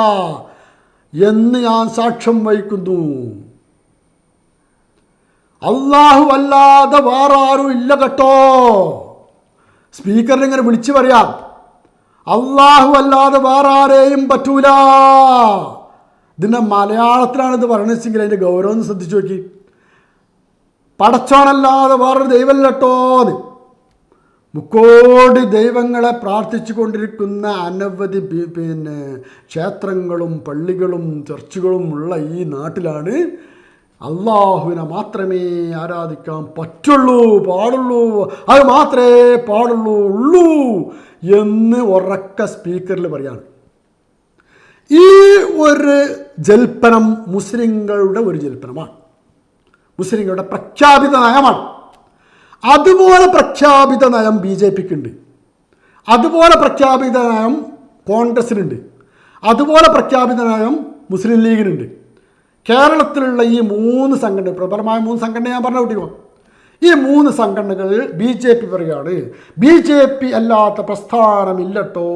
[SPEAKER 1] എന്ന് ഞാൻ സാക്ഷ്യം വഹിക്കുന്നു. അള്ളാഹു അല്ലാതെ വേറാരും ഇല്ല കേട്ടോ. സ്പീക്കറിനെ ഇങ്ങനെ വിളിച്ചു പറയാം. അള്ളാഹു അല്ലാതെ വേറെ ആരെയും പറ്റൂല. ഇതിന്റെ മലയാളത്തിലാണ് ഇത് പറഞ്ഞിച്ചെങ്കിൽ അതിന്റെ ഗൗരവം ശ്രദ്ധിച്ചു നോക്കി. പടച്ചോനല്ലാതെ വേറൊരു ദൈവമല്ലട്ടോന്ന് മുക്കോടി ദൈവങ്ങളെ പ്രാർത്ഥിച്ചു കൊണ്ടിരിക്കുന്ന അനവധി പിന്നെ ക്ഷേത്രങ്ങളും പള്ളികളും ചർച്ചുകളും ഉള്ള ഈ നാട്ടിലാണ് അള്ളാഹുവിനെ മാത്രമേ ആരാധിക്കാൻ പറ്റുള്ളൂ പാടുള്ളൂ. അത് മാത്രമേ പാടുള്ളൂ ഉള്ളൂ എന്ന് ഉറക്ക സ്പീക്കറിൽ പറയാണ്. ഈ ഒരു ജൽപ്പനം മുസ്ലിങ്ങളുടെ ഒരു ജൽപ്പനമാണ്. മുസ്ലിങ്ങളുടെ പ്രഖ്യാപിത നയമാണ്. അതുപോലെ പ്രഖ്യാപിത നയം ബി ജെ പിക്ക് ഉണ്ട് അതുപോലെ പ്രഖ്യാപിത നയം കോൺഗ്രസിനുണ്ട് അതുപോലെ പ്രഖ്യാപിത നയം മുസ്ലിം ലീഗിനുണ്ട്. കേരളത്തിലുള്ള ഈ മൂന്ന് സംഘടന പ്രബലമായ മൂന്ന് സംഘടന ഞാൻ പറഞ്ഞു കുട്ടിക്കോ ഈ മൂന്ന് സംഘടനകൾ ബി ജെ പി പറയുകയാണ്. ബി ജെ പി അല്ലാത്ത പ്രസ്ഥാനമില്ലട്ടോ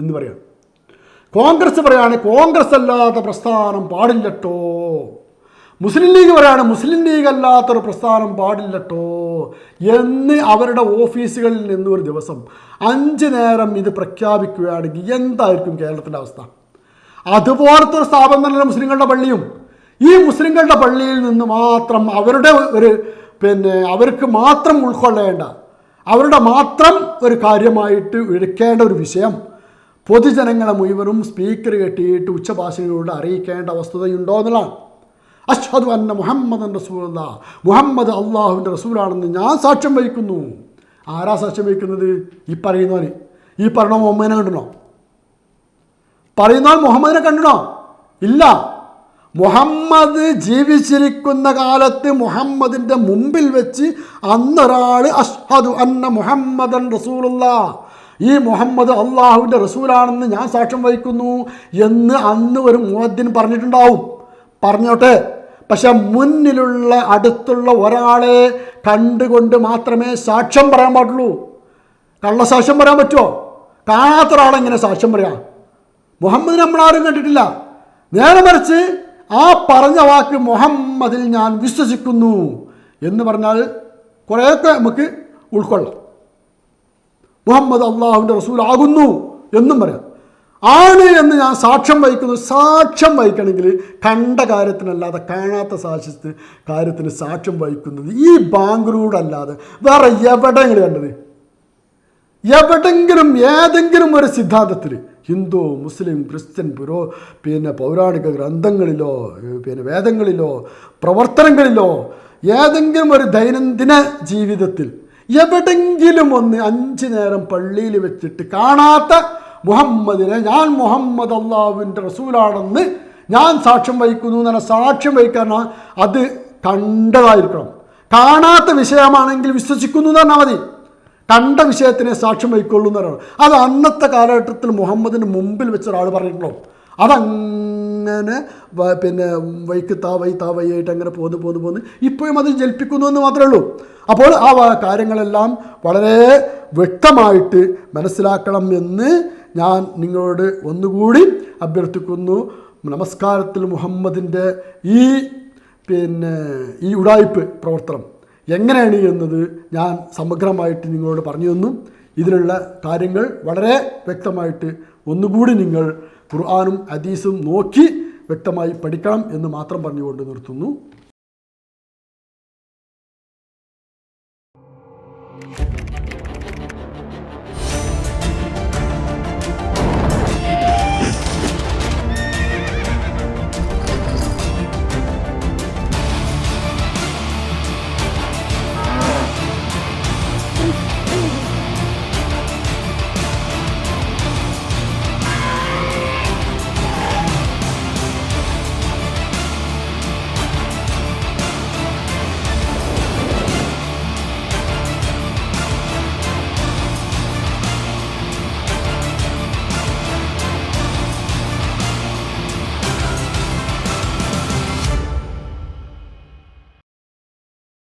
[SPEAKER 1] എന്ന് പറയാം കോൺഗ്രസ് പറയാണ് കോൺഗ്രസ് അല്ലാത്ത പ്രസ്ഥാനം പാടില്ലട്ടോ. മുസ്ലിം ലീഗ് പറയാണ് മുസ്ലിം ലീഗ് അല്ലാത്തൊരു പ്രസ്ഥാനം പാടില്ലട്ടോ എന്ന് അവരുടെ ഓഫീസുകളിൽ നിന്ന് ഒരു ദിവസം അഞ്ച് നേരം ഇത് പ്രഖ്യാപിക്കുകയാണെങ്കിൽ എന്തായിരിക്കും കേരളത്തിന്റെ അവസ്ഥ? അതുപോലത്തെ ഒരു സ്ഥാപനം തന്നെ മുസ്ലിങ്ങളുടെ പള്ളിയും. ഈ മുസ്ലിങ്ങളുടെ പള്ളിയിൽ നിന്ന് മാത്രം അവരുടെ ഒരു പിന്നെ അവർക്ക് മാത്രം ഉൾക്കൊള്ളേണ്ട അവരുടെ മാത്രം ഒരു കാര്യമായിട്ട് എടുക്കേണ്ട ഒരു വിഷയം പൊതുജനങ്ങളെ മുഴുവനും സ്പീക്കർ കെട്ടിയിട്ട് ഉച്ചഭാഷണിലൂടെ അറിയിക്കേണ്ട വസ്തുതയുണ്ടോ എന്നുള്ളതാണ്. അഷ്ഹദു അന്ന മുഹമ്മദ് റസൂല മുഹമ്മദ് അള്ളാഹുവിന്റെ റസൂലാണെന്ന് ഞാൻ സാക്ഷ്യം വഹിക്കുന്നു. ആരാ സാക്ഷ്യം വഹിക്കുന്നത്? ഈ പറയുന്നവന്. ഈ പറഞ്ഞ മുഹമ്മദിനെ കണ്ടണോ പറയുന്നവൻ മുഹമ്മദിനെ കണ്ടണോ? ഇല്ല. മുഹമ്മദ് ജീവിച്ചിരിക്കുന്ന കാലത്ത് മുഹമ്മദിന്റെ മുമ്പിൽ വെച്ച് അന്നൊരാൾ അഷ്ഹദു അന്ന മുഹമ്മദൻ റസൂലുള്ള. ഈ മുഹമ്മദ് അള്ളാഹുവിന്റെ റസൂലാണെന്ന് ഞാൻ സാക്ഷ്യം വഹിക്കുന്നു എന്ന് അന്ന് ഒരു മുഹദ്ദിൻ പറഞ്ഞിട്ടുണ്ടാവും. പറഞ്ഞോട്ടെ. പക്ഷെ മുന്നിലുള്ള അടുത്തുള്ള ഒരാളെ കണ്ടുകൊണ്ട് മാത്രമേ സാക്ഷ്യം പറയാൻ പാടുള്ളൂ. കള്ളസാക്ഷ്യം പറയാൻ പറ്റുമോ? കാണാത്ത ഒരാളെങ്ങനെ സാക്ഷ്യം പറയാം? മുഹമ്മദ് നമ്മളാരും കണ്ടിട്ടില്ല. നേരെ മറിച്ച് ആ പറഞ്ഞ വാക്ക് മുഹമ്മദിൽ ഞാൻ വിശ്വസിക്കുന്നു എന്ന് പറഞ്ഞാൽ കുറേയൊക്കെ നമുക്ക് ഉൾക്കൊള്ളാം. മുഹമ്മദ് അള്ളാഹുവിന്റെ റസൂൽ ആകുന്നു എന്നും പറയാം. ആണ് എന്ന് ഞാൻ സാക്ഷ്യം വഹിക്കുന്നു. സാക്ഷ്യം വഹിക്കണമെങ്കിൽ കണ്ട കാര്യത്തിനല്ലാതെ കാണാത്ത സാക്ഷ്യത്തിന് കാര്യത്തിന് സാക്ഷ്യം വഹിക്കുന്നത് ഈ ബാങ്കിലൂടെ അല്ലാതെ വേറെ എവിടെയെങ്കിലും കണ്ടത്? എവിടെങ്കിലും ഏതെങ്കിലും ഒരു സിദ്ധാന്തത്തിൽ ഹിന്ദു മുസ്ലിം ക്രിസ്ത്യൻ പുരോ പിന്നെ പൗരാണിക ഗ്രന്ഥങ്ങളിലോ പിന്നെ വേദങ്ങളിലോ പ്രവർത്തനങ്ങളിലോ ഏതെങ്കിലും ഒരു ദൈനംദിന ജീവിതത്തിൽ എവിടെങ്കിലും ഒന്ന് അഞ്ച് നേരം പള്ളിയിൽ വെച്ചിട്ട് കാണാത്ത മുഹമ്മദിനെ ഞാൻ മുഹമ്മദ് അള്ളാഹുവിന്റെ റസൂലാണെന്ന് ഞാൻ സാക്ഷ്യം വഹിക്കുന്നു എന്ന് സാക്ഷ്യം വഹിക്കാൻ അത് കണ്ടതായിരിക്കണം. കാണാത്ത വിഷയമാണെങ്കിൽ വിശ്വസിക്കുന്നു എന്ന് പറഞ്ഞാൽ മതി. കണ്ട വിഷയത്തിനെ സാക്ഷ്യം വഹിക്കൊള്ളുന്നവരാണ്. അത് അന്നത്തെ കാലഘട്ടത്തിൽ മുഹമ്മദിന് മുമ്പിൽ വെച്ച ഒരാൾ പറഞ്ഞിട്ടുള്ളൂ അതങ്ങനെ പിന്നെ വൈക്ക് താ വൈ താ വൈ ആയിട്ട് അങ്ങനെ പോന്ന് പോന്ന് പോന്ന് ഇപ്പോഴും അത് ജലിപ്പിക്കുന്നു എന്ന് മാത്രമേ ഉള്ളൂ. അപ്പോൾ ആ കാര്യങ്ങളെല്ലാം വളരെ വ്യക്തമായിട്ട് മനസ്സിലാക്കണം എന്ന് ഞാൻ നിങ്ങളോട് ഒന്നുകൂടി അഭ്യർത്ഥിക്കുന്നു. നമസ്കാരത്തിൽ മുഹമ്മദിന്റെ ഈ പിന്നെ ഈ ഉടായ്പ് പ്രവർത്തനം. എങ്ങനെയാണ് എന്നത് ഞാൻ സമഗ്രമായിട്ട് നിങ്ങളോട് പറഞ്ഞു തന്നു. ഇതിനുള്ള കാര്യങ്ങൾ വളരെ വ്യക്തമായിട്ട് ഒന്നുകൂടി നിങ്ങൾ ഖുർആാനും ഹദീസും നോക്കി വ്യക്തമായി പഠിക്കണം എന്ന് മാത്രം പറഞ്ഞുകൊണ്ട് നിർത്തുന്നു.